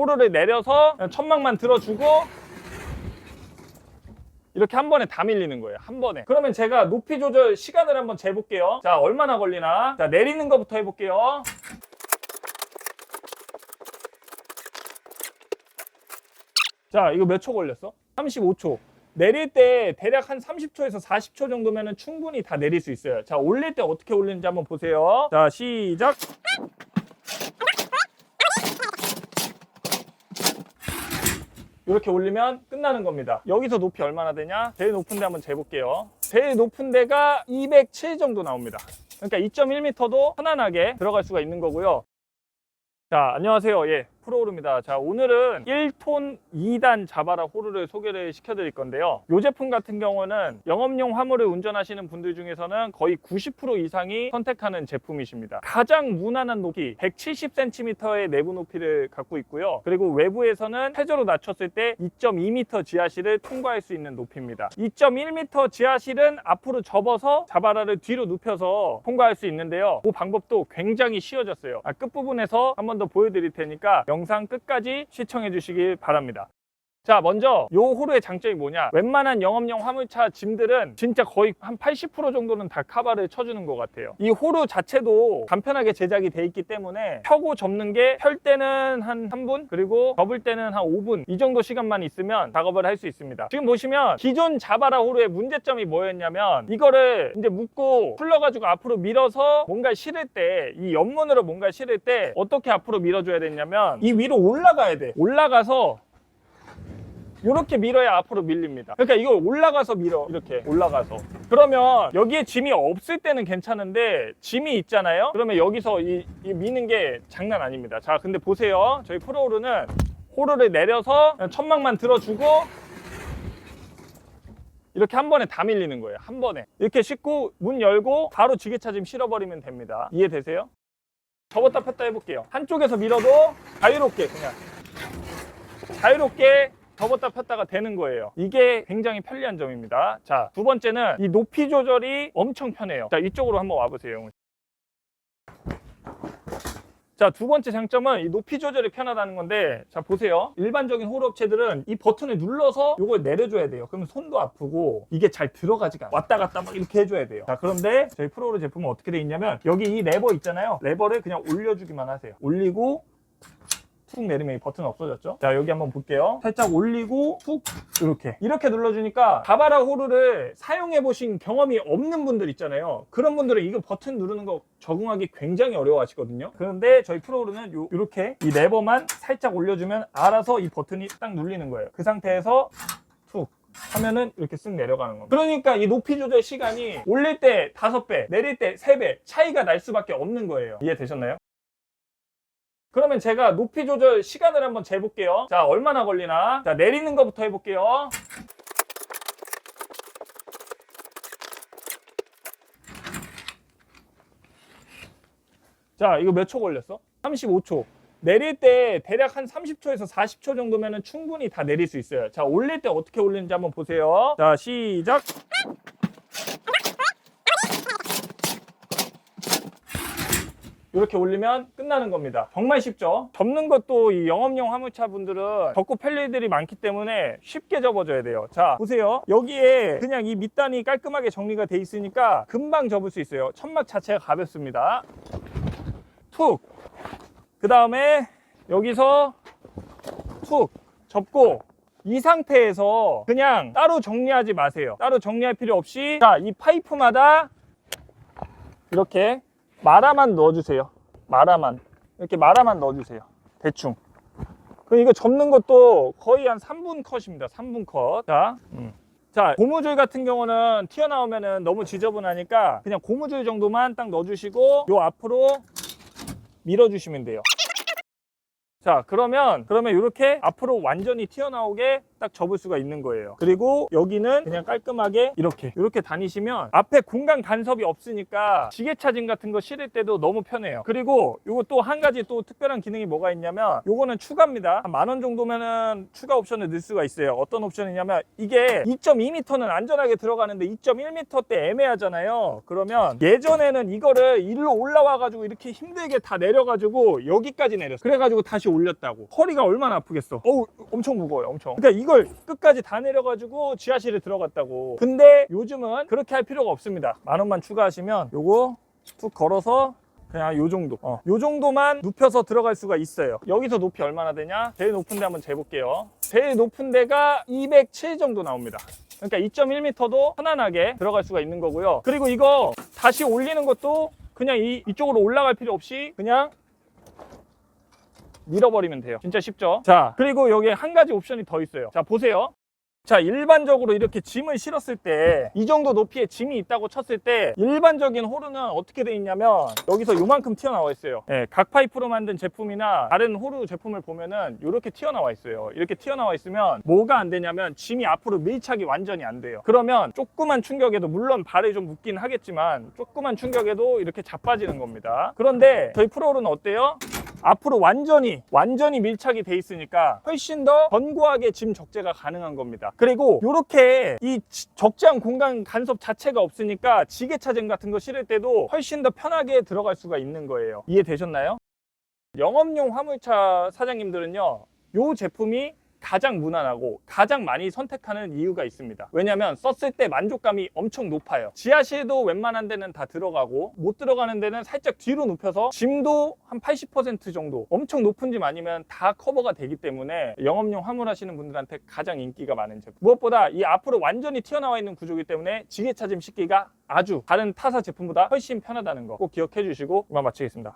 호르를 내려서 천막만 들어주고 이렇게 한 번에 다 밀리는 거예요. 한 번에. 그러면 제가 높이 조절 시간을 한번 재볼게요. 자, 얼마나 걸리나? 자, 내리는 것부터 해볼게요. 자, 이거 몇 초 걸렸어? 35초. 내릴 때 대략 한 30초에서 40초 정도면 충분히 다 내릴 수 있어요. 자, 올릴 때 어떻게 올리는지 한번 보세요. 자, 시작. 이렇게 올리면 끝나는 겁니다. 여기서 높이 얼마나 되냐? 제일 높은 데 한번 재볼게요. 제일 높은 데가 207 정도 나옵니다. 그러니까 2.1m도 편안하게 들어갈 수가 있는 거고요. 자, 안녕하세요. 예, 프로오르입니다. 자, 오늘은 1톤 2단 자바라 호르를 소개를 시켜드릴 건데요. 이 제품 같은 경우는 영업용 화물을 운전하시는 분들 중에서는 거의 90% 이상이 선택하는 제품이십니다. 가장 무난한 높이 170cm의 내부 높이를 갖고 있고요. 그리고 외부에서는 최저로 낮췄을 때 2.2m 지하실을 통과할 수 있는 높이입니다. 2.1m 지하실은 앞으로 접어서 자바라를 뒤로 눕혀서 통과할 수 있는데요. 그 방법도 굉장히 쉬워졌어요. 아, 끝부분에서 한 번 더 보여드릴 테니까 영상 끝까지 시청해 주시길 바랍니다. 자, 먼저 요 호르의 장점이 뭐냐? 웬만한 영업용 화물차 짐들은 진짜 거의 한 80% 정도는 다 카바를 쳐주는 것 같아요. 이 호르 자체도 간편하게 제작이 돼 있기 때문에 펴고 접는 게 펼 때는 한 3분 그리고 접을 때는 한 5분 이 정도 시간만 있으면 작업을 할 수 있습니다. 지금 보시면 기존 자바라 호르의 문제점이 뭐였냐면 이거를 이제 묶고 풀러가지고 앞으로 밀어서 뭔가 실을 때 이 옆문으로 뭔가 실을 때 어떻게 앞으로 밀어줘야 되냐면 이 위로 올라가야 돼. 올라가서 이렇게 밀어야 앞으로 밀립니다. 그러니까 이걸 올라가서 밀어. 이렇게 올라가서. 그러면 여기에 짐이 없을 때는 괜찮은데 짐이 있잖아요. 그러면 여기서 이, 이 미는 게 장난 아닙니다. 자, 근데 보세요. 저희 프로오르는 호르를 내려서 천막만 들어주고 이렇게 한 번에 다 밀리는 거예요. 한 번에. 이렇게 싣고 문 열고 바로 지게차 짐 실어버리면 됩니다. 이해되세요? 접었다 폈다 해볼게요. 한쪽에서 밀어도 자유롭게 그냥 자유롭게 접었다 폈다가 되는 거예요. 이게 굉장히 편리한 점입니다. 자, 두 번째는 이 높이 조절이 엄청 편해요. 자, 이쪽으로 한번 와보세요. 자, 두 번째 장점은 이 높이 조절이 편하다는 건데, 자, 보세요. 일반적인 호르 업체들은 이 버튼을 눌러서 이걸 내려줘야 돼요. 그러면 손도 아프고, 이게 잘 들어가지가 않아요. 왔다 갔다 막 이렇게 해줘야 돼요. 자, 그런데 저희 프로오르 제품은 어떻게 돼 있냐면, 여기 이 레버 있잖아요. 레버를 그냥 올려주기만 하세요. 올리고, 툭 내리면 이 버튼 없어졌죠? 자, 여기 한번 볼게요. 살짝 올리고, 툭, 이렇게. 이렇게 눌러주니까, 가바라 호르를 사용해 보신 경험이 없는 분들 있잖아요. 그런 분들은 이거 버튼 누르는 거 적응하기 굉장히 어려워 하시거든요. 그런데 저희 요, 이렇게 이 레버만 살짝 올려주면 알아서 이 버튼이 딱 눌리는 거예요. 그 상태에서 툭. 하면은 이렇게 쓱 내려가는 겁니다. 그러니까 이 높이 조절 시간이 올릴 때 5배, 내릴 때 3배 차이가 날 수밖에 없는 거예요. 이해되셨나요? 그러면 제가 높이 조절 시간을 한번 재볼게요. 자, 얼마나 걸리나? 자, 내리는 것부터 해볼게요. 자, 이거 몇 초 걸렸어? 35초. 내릴 때 대략 한 30초에서 40초 정도면 충분히 다 내릴 수 있어요. 자, 올릴 때 어떻게 올리는지 한번 보세요. 자, 시작. 이렇게 올리면 끝나는 겁니다. 정말 쉽죠? 접는 것도 이 영업용 화물차 분들은 접고 펼 일들이 많기 때문에 쉽게 접어줘야 돼요. 자, 보세요. 여기에 그냥 이 밑단이 깔끔하게 정리가 돼 있으니까 금방 접을 수 있어요. 천막 자체가 가볍습니다. 툭. 그 다음에 여기서 툭 접고 이 상태에서 그냥 따로 정리하지 마세요. 따로 정리할 필요 없이 자, 이 파이프마다 이렇게 마라만 넣어주세요. 마라만. 이렇게 마라만 넣어주세요. 대충. 그럼 이거 접는 것도 거의 한 3분 컷입니다. 3분 컷. 자, 음. 자, 고무줄 같은 경우는 튀어나오면은 너무 지저분하니까 그냥 고무줄 정도만 딱 넣어주시고 요 앞으로 밀어주시면 돼요. 자, 그러면, 그러면 이렇게 앞으로 완전히 튀어나오게 딱 접을 수가 있는 거예요. 그리고 여기는 그냥 깔끔하게 이렇게 이렇게 다니시면 앞에 공간 간섭이 없으니까 지게 차징 같은 거 실을 때도 너무 편해요. 그리고 이거 또 한 가지 또 특별한 기능이 뭐가 있냐면 요거는 추가입니다. 한만원 정도면은 추가 옵션을 넣을 수가 있어요. 어떤 옵션이냐면 이게 2.2m는 안전하게 들어가는데 2.1m 때 애매하잖아요. 그러면 예전에는 이거를 일로 올라와 가지고 이렇게 힘들게 다 내려가지고 여기까지 내렸어. 그래가지고 다시 올렸다고. 허리가 얼마나 아프겠어. 어우 엄청 무거워요. 엄청. 그러니까 이걸 끝까지 다 내려가지고 지하실에 들어갔다고. 근데 요즘은 그렇게 할 필요가 없습니다. 만 원만 추가하시면 요거 툭 걸어서 그냥 요 정도. 어, 요 정도만 눕혀서 들어갈 수가 있어요. 여기서 높이 얼마나 되냐? 제일 높은 데 한번 재볼게요. 제일 높은 데가 207 정도 나옵니다. 그러니까 2.1m도 편안하게 들어갈 수가 있는 거고요. 그리고 이거 다시 올리는 것도 그냥 이, 이쪽으로 올라갈 필요 없이 그냥 밀어버리면 돼요. 진짜 쉽죠? 자, 그리고 여기 한 가지 옵션이 더 있어요. 자, 보세요. 자, 일반적으로 이렇게 짐을 실었을 때, 이 정도 높이에 짐이 있다고 쳤을 때, 일반적인 호루는 어떻게 돼 있냐면, 여기서 요만큼 튀어나와 있어요. 예, 각 파이프로 만든 제품이나 다른 호루 제품을 보면은, 이렇게 튀어나와 있어요. 이렇게 튀어나와 있으면, 뭐가 안 되냐면, 짐이 앞으로 밀착이 완전히 안 돼요. 그러면, 조그만 충격에도, 물론 발에 좀 묻긴 하겠지만, 조그만 충격에도 이렇게 자빠지는 겁니다. 그런데, 저희 프로는 어때요? 앞으로 완전히 완전히 밀착이 돼 있으니까 훨씬 더 견고하게 짐 적재가 가능한 겁니다. 그리고 이렇게 이 지- 적재한 공간 간섭 자체가 없으니까 지게차쟁 같은 거 실을 때도 훨씬 더 편하게 들어갈 수가 있는 거예요. 이해되셨나요? 영업용 화물차 사장님들은요, 요 제품이 가장 무난하고 가장 많이 선택하는 이유가 있습니다. 왜냐면 썼을 때 만족감이 엄청 높아요. 지하실도 웬만한 데는 다 들어가고 못 들어가는 데는 살짝 뒤로 눕혀서 짐도 한 80% 정도 엄청 높은 짐 아니면 다 커버가 되기 때문에 영업용 화물 하시는 분들한테 가장 인기가 많은 제품. 무엇보다 이 앞으로 완전히 튀어나와 있는 구조이기 때문에 지게차 짐 싣기가 아주 다른 타사 제품보다 훨씬 편하다는 거 꼭 기억해 주시고 이만 마치겠습니다.